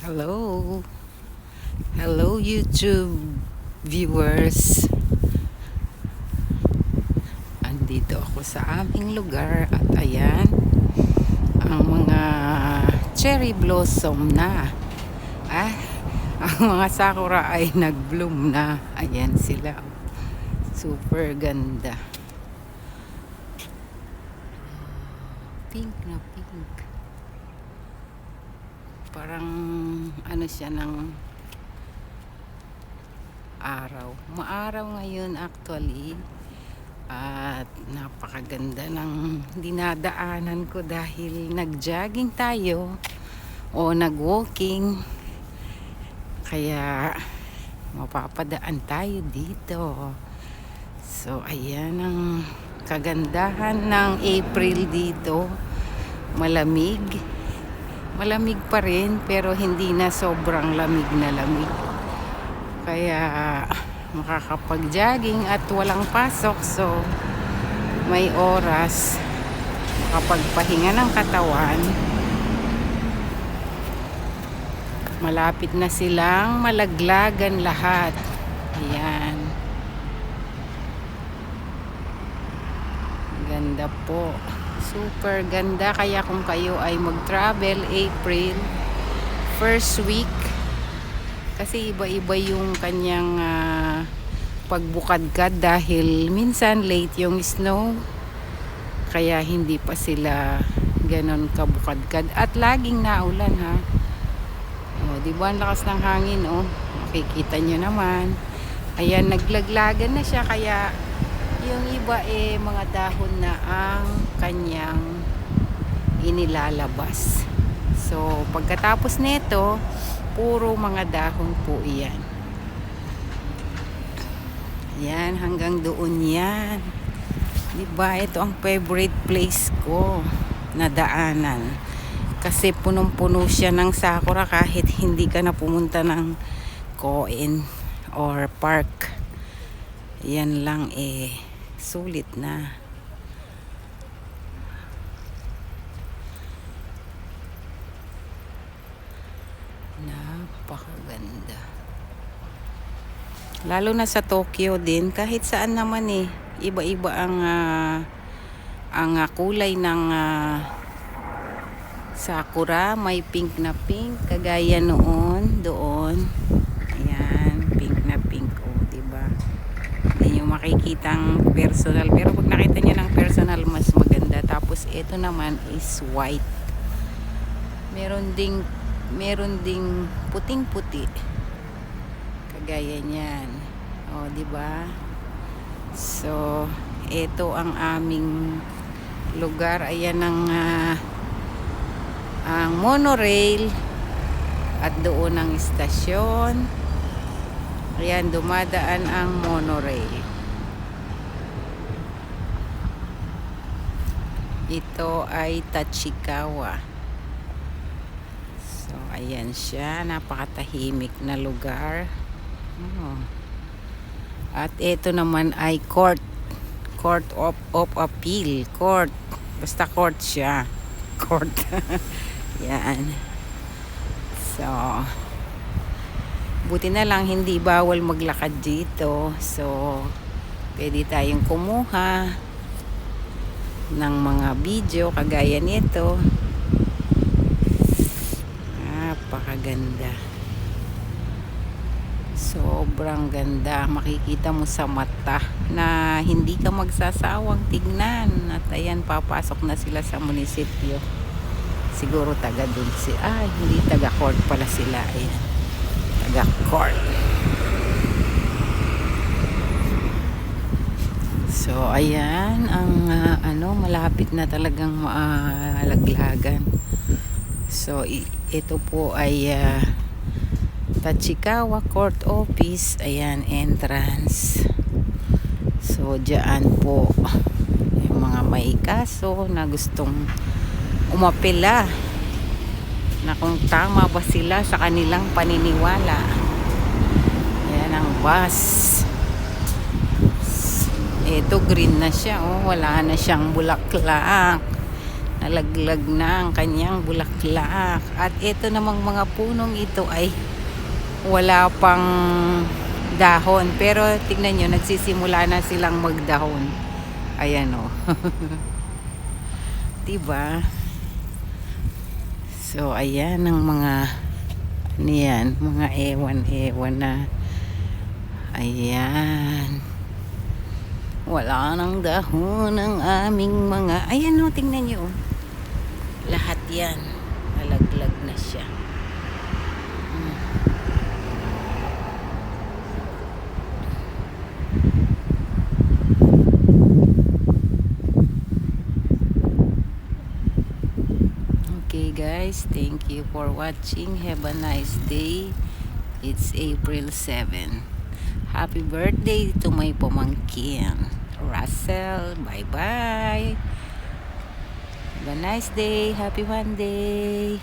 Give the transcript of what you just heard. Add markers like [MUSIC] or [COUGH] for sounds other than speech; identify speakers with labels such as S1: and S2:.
S1: Hello. Hello YouTube viewers. Andito ako sa aming lugar at ayan ang mga cherry blossom na. Ah, [LAUGHS] ang mga sakura ay nag-bloom na. Ayan sila. Super ganda. Pink na pink parang ano siya ng araw. Maaraw ngayon actually. At napakaganda ng dinadaanan ko dahil nag-jogging tayo o nag-walking. Kaya mapapadaan tayo dito. So ayan ang kagandahan ng April dito. Malamig malamig pa rin pero hindi na sobrang lamig na lamig. Kaya makakapag-jogging at walang pasok so may oras makapagpahinga ng katawan. Malapit na silang malaglagan lahat. Ayan. Ganda po super ganda kaya kung kayo ay mag-travel April first week kasi iba-iba yung kanyang uh, pagbukadkad dahil minsan late yung snow kaya hindi pa sila ganon kabukadkad. At laging naulan ha? O, di ba? Ang lakas ng hangin oh. Makikita nyo naman. Ayan naglaglagan na siya kaya yung iba eh mga dahon na ang kanyang inilalabas. So pagkatapos nito, puro mga dahon po iyan. Yan, hanggang doon yan. Diba, ito ang favorite place ko na daanan. Kasi punong-puno siya ng sakura kahit hindi ka na pumunta ng koin or park. Yan lang eh sulit na. Napakaganda. Lalo na sa Tokyo din. Kahit saan naman eh. Iba-iba ang uh, ang uh, kulay ng uh, sakura. May pink na pink kagaya noon makikitang personal. Pero pag nakita niyo ng personal mas maganda. Tapos ito naman is white. Meron ding meron ding puting puti kagaya niyan. Oh di ba? So ito ang aming lugar. Ayan ang uh, ang monorail. At doon ang istasyon. Ayan dumadaan ang monorail Ito ay Tachikawa. So, ayan siya. Napakatahimik na lugar. Oh. At ito naman ay court. Court of, of Appeal. Court. Basta court siya. [LAUGHS] Court. Yan. So, buti na lang hindi bawal maglakad dito. So, pwede tayong kumuha ng mga video kagaya nito. Napakaganda. Sobrang ganda. Makikita mo sa mata na hindi ka magsasawang tignan. At ayan papasok na sila sa munisipyo. Siguro taga dun si ay hindi taga court pala sila. Ayan. Taga court So ayan ang uh, ano malapit na talagang maalaglagan. So ito po ay uh, Tachikawa Court Office. Ayan entrance. So diyan po yung mga may kaso na gustong umapela na kung tama ba sila sa kanilang paniniwala. Ayan ang bus ito green na siya oh wala na siyang bulaklak nalaglag na ang kanyang bulaklak. At ito namang mga punong ito ay wala pang dahon. Pero tingnan nyo, nagsisimula na silang magdahon. Ayan o. [LAUGHS] diba? So, ayan ang mga niyan, mga ewan-ewan na ayan wala nang dahon ang aming mga ayan o, tingnan nyo oh. lahat yan nalaglag na siya. Okay guys, thank you for watching. Have a nice day. It's April 7. Happy birthday to my pamangkin. Russell, bye-bye. Have a nice day. Happy Monday.